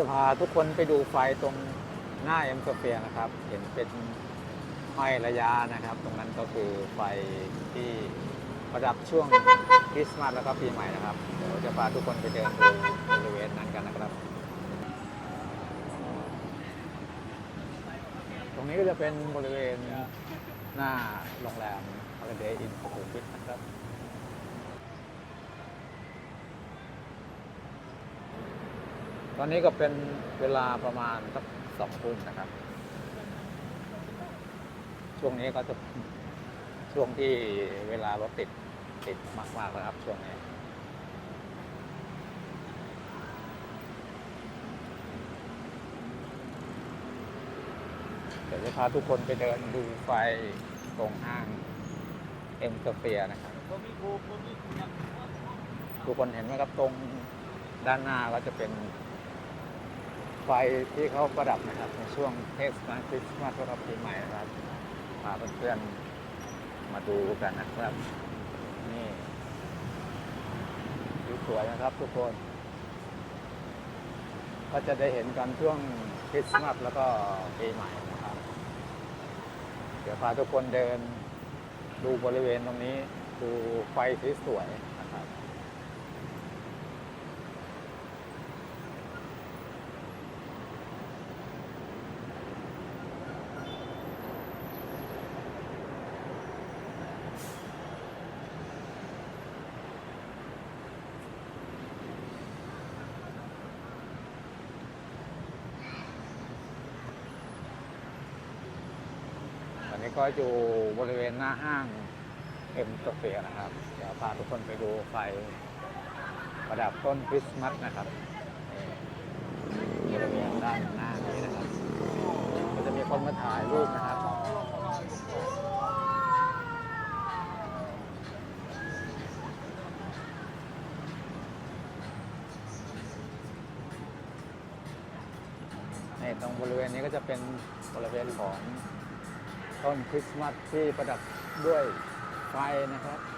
จะพาทุกคนไปดูไฟตรงหน้าเอ็มสเฟียนะครับ เห็นเป็นห้อยระยะนะครับ ตรงนั้นก็คือไฟที่ประดับช่วงคริสต์มาสแล้วก็ปีใหม่นะครับ เดี๋ยวจะพาทุกคนไปเดินดูบริเวณนั้นกันนะครับ ตรงนี้ก็จะเป็นบริเวณหน้าโรงแรม Holiday Inn สุขุมวิทนะครับ อนนี้ก็เป็นเวลาประมาณสักสองทุ่มนะครับ ช่วงนี้ก็จะช่วงที่เวลารถติดติดมากๆนะครับช่วงนี้เดี๋ยวจะพาทุกคนไปเดินดูไฟตรงห้างเอ็มสเฟียนะครับ ทุกคนเห็นไหมครับตรงด้านหน้าก็จะเป็น ไฟที่เขาประดับนะครับ ในช่วงเทศกาลคริสต์มาสแล้วก็ปีใหม่นะครับพาเพื่อนๆมาดูกันนะครับนี่สวยนะครับทุกคน ก็จะได้เห็นกันช่วงคริสต์มาสแล้วก็ปีใหม่นะครับ เดี๋ยวพาทุกคนเดินดูบริเวณตรงนี้ ดูไฟสวยๆ นี้ก็อยู่บริเวณหน้าห้างเอ็มสเฟียนะครับ เดี๋ยวพาทุกคนไปดูไฟประดับต้นคริสต์มาสนะครับบริเวณด้านหน้านี้นะครับ ก็จะมีคนมาถ่ายรูปนะครับนี่ตรงบริเวณนี้ก็จะเป็นบริเวณของ ต้นคริสต์มาสที่ประดับด้วยไฟนะครับ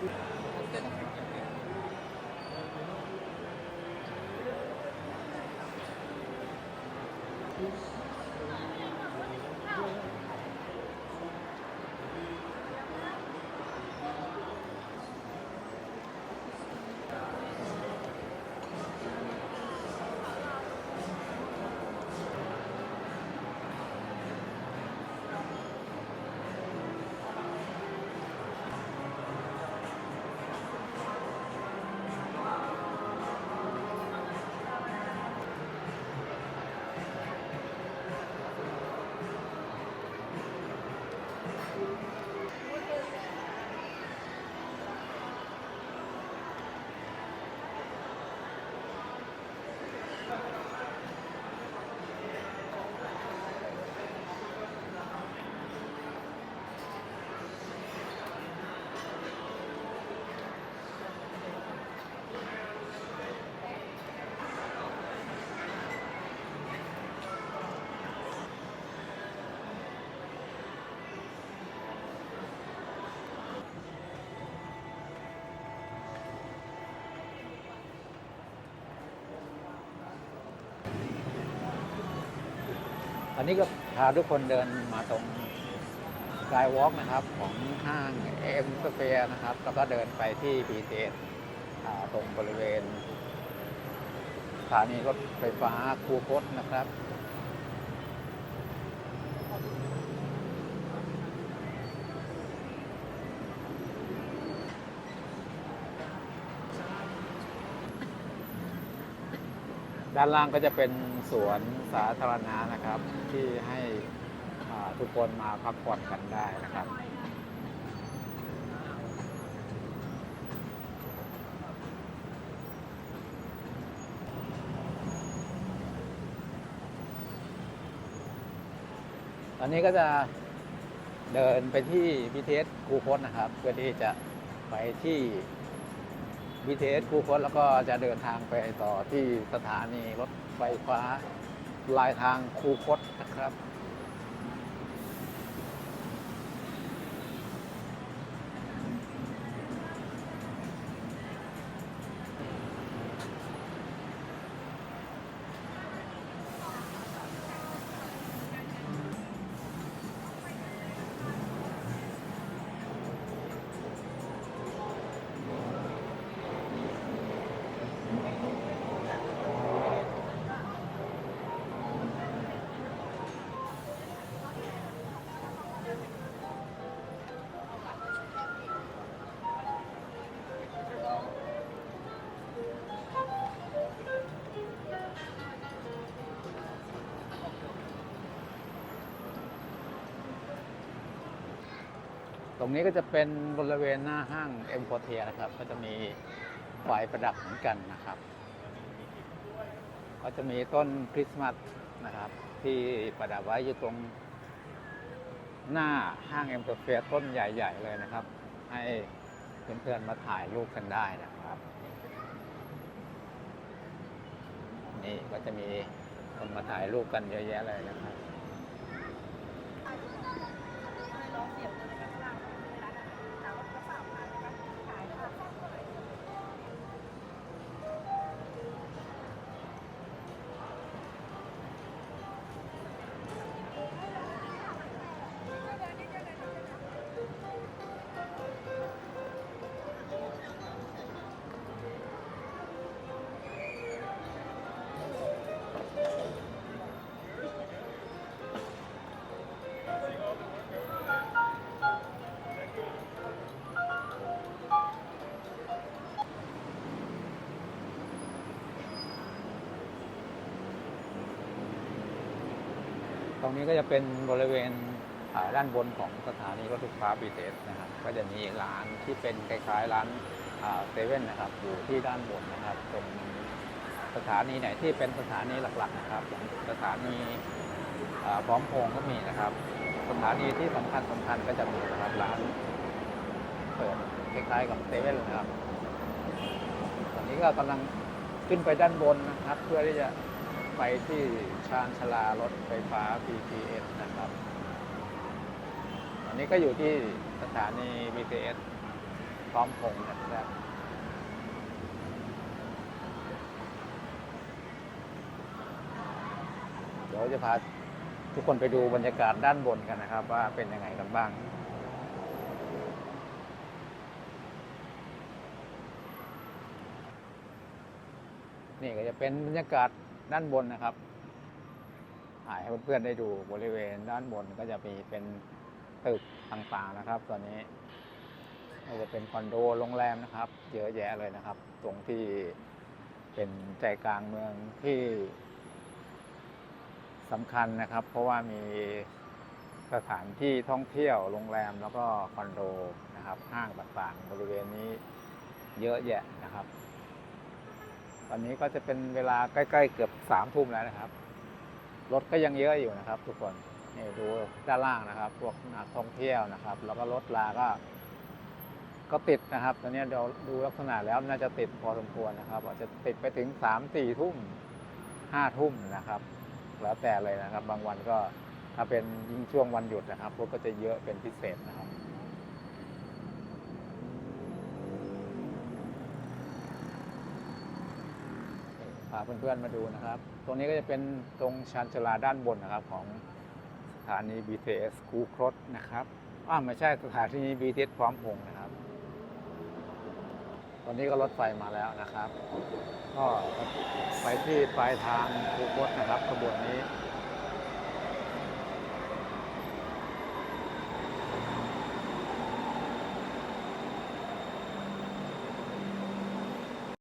เอันนี้ก็พาทุกคนเดินมาตรงสกายวอล์กนะครับ ของห้างเอ็มสเฟียนะครับ แล้วก็เดินไปที่ BTS อ่าตรงบริเวณสถานีรถไฟฟ้าคูคตนะครับ ด้านล่างก็จะเป็นสวนสาธารณะนะครับ ที่ให้ทุกคนมาพักผ่อนกันได้นะครับตอนนี้ก็จะเดินไปที่ BTS คูคตนะครับ เพื่อที่จะไปที่ BTS คูคตแล้วก็จะเดินทางไปต่อที่สถานีรถไฟฟ้าลายทางคูคตนะครับ ตรงนี้ก็จะเป็นบริเวณหน้าห้างเอ็มโพเทียนะครับ ก็จะมีไฟประดับเหมือนกันนะครับ ก็จะมีต้นคริสต์มาสนะครับ ที่ประดับไว้อยู่ตรงหน้าห้างเอ็มโพเทียต้นใหญ่ ๆ เลยนะครับ ให้เพื่อนๆมาถ่ายรูปกันได้นะครับ นี่ก็จะมีคนมาถ่ายรูปกันเยอะแยะเลยนะครับ รงนี้ก็จะเป็นบริเวณด้านบนของสถานีรถไฟฟ้าบีเทสนะครับ ก็จะมีร้านที่เป็นคล้ายๆร้านเซเว่นนะครับ อยู่ที่ด้านบนนะครับตรงสถานีไหนที่เป็นสถานีหลักๆนะครับ สถานีพร้อมพงก็มีนะครับ สถานีที่สำคัญสำคัญก็จะมีนะครับร้านเปิดคล้ายๆกับเซเว่นนะครับ ตอนนี้ก็กำลังขึ้นไปด้านบนนะครับ เพื่อที่จะ ไปที่ชานชลารถไฟฟ้า BTS นะครับอันนี้ก็อยู่ที่สถานี BTS พร้อมพงษ์นะครับเดี๋ยวจะพาทุกคนไปดูบรรยากาศด้านบนกันนะครับ ว่าเป็นยังไงกันบ้างนี่ก็จะเป็นบรรยากาศ ด้านบนนะครับ ถ่ายให้เพื่อนๆได้ดูบริเวณด้านบนก็จะมีเป็นตึกต่างๆนะครับ ตอนนี้ก็จะเป็นคอนโดโรงแรมนะครับ เยอะแยะเลยนะครับ ตรงที่เป็นใจกลางเมืองที่สำคัญนะครับ เพราะว่ามีสถานที่ท่องเที่ยวโรงแรมแล้วก็คอนโดนะครับห้างต่างๆบริเวณนี้เยอะแยะนะครับ ตอนนี้ก็จะเป็นเวลาใกล้ๆเกือบสามทุ่มแล้วนะครับ รถก็ยังเยอะอยู่นะครับ ทุกคนนี่ดูด้านล่างนะครับ พวกนักท่องเที่ยวนะครับ แล้วก็รถลาก็ ก็ติดนะครับ ตอนนี้เราดูลักษณะแล้วน่าจะติดพอสมควรนะครับอาจจะติดไปถึงสามสี่ทุ่มห้าทุ่มนะครับ แล้วแต่เลยนะครับ บางวันก็ถ้าเป็นยิ่งช่วงวันหยุดนะครับรถก็จะเยอะเป็นพิเศษนะครับ พาเพื่อนๆมาดูนะครับ ตรงนี้ก็จะเป็นตรงชานชาลาด้านบนนะครับของสถานี BTS คูครดนะครับอ้าไม่ใช่สถานี BTS พร้อมพงษ์นะครับ ตอนนี้ก็รถไฟมาแล้วนะครับ ก็ไปที่ปลายทางคูครดนะครับขบวนนี้